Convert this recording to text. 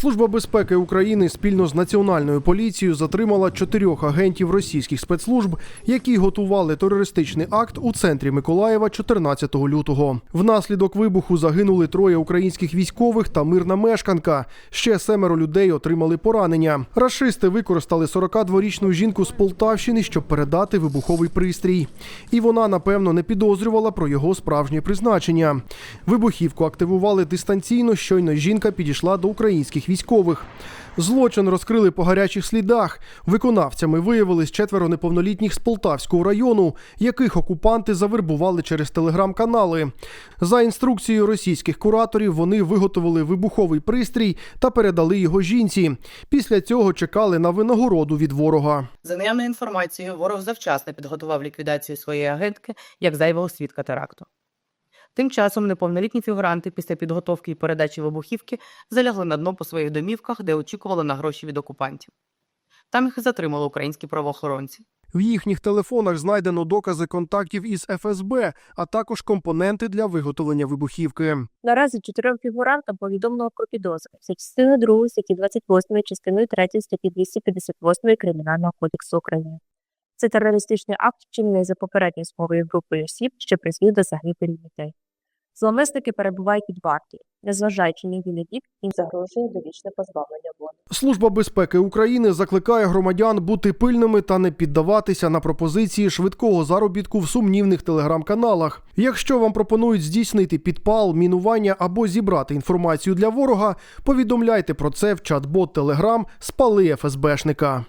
Служба безпеки України спільно з національною поліцією затримала чотирьох агентів російських спецслужб, які готували терористичний акт у центрі Миколаєва 14 лютого. Внаслідок вибуху загинули троє українських військових та мирна мешканка. Ще семеро людей отримали поранення. Рашисти використали 42-річну жінку з Полтавщини, щоб передати вибуховий пристрій. І вона, напевно, не підозрювала про його справжнє призначення. Вибухівку активували дистанційно, щойно жінка підійшла до українських військових. Злочин розкрили по гарячих слідах. Виконавцями виявились четверо неповнолітніх з Полтавського району, яких окупанти завербували через телеграм-канали. За інструкцією російських кураторів вони виготовили вибуховий пристрій та передали його жінці. Після цього чекали на винагороду від ворога. За наявною інформацією, ворог завчасно підготував ліквідацію своєї агентки як зайвого свідка теракту. Тим часом неповнолітні фігуранти після підготовки і передачі вибухівки залягли на дно по своїх домівках, де очікували на гроші від окупантів. Там їх і затримали українські правоохоронці. В їхніх телефонах знайдено докази контактів із ФСБ, а також компоненти для виготовлення вибухівки. Наразі чотирьом фігурантам повідомлено про підозри за частиною 2 статті 28, частиною 3 статті 258 Кримінального кодексу України. Це терористичний акт, вчинений за попередньою змовою групою осіб, що призвів до загибелі дітей. Зловмисники перебувають під вартою, незважаючи ні вільний вік, їм загрожує довічне позбавлення волі. Служба безпеки України закликає громадян бути пильними та не піддаватися на пропозиції швидкого заробітку в сумнівних телеграм-каналах. Якщо вам пропонують здійснити підпал, мінування або зібрати інформацію для ворога, повідомляйте про це в чат-бот Telegram «Спали ФСБшника».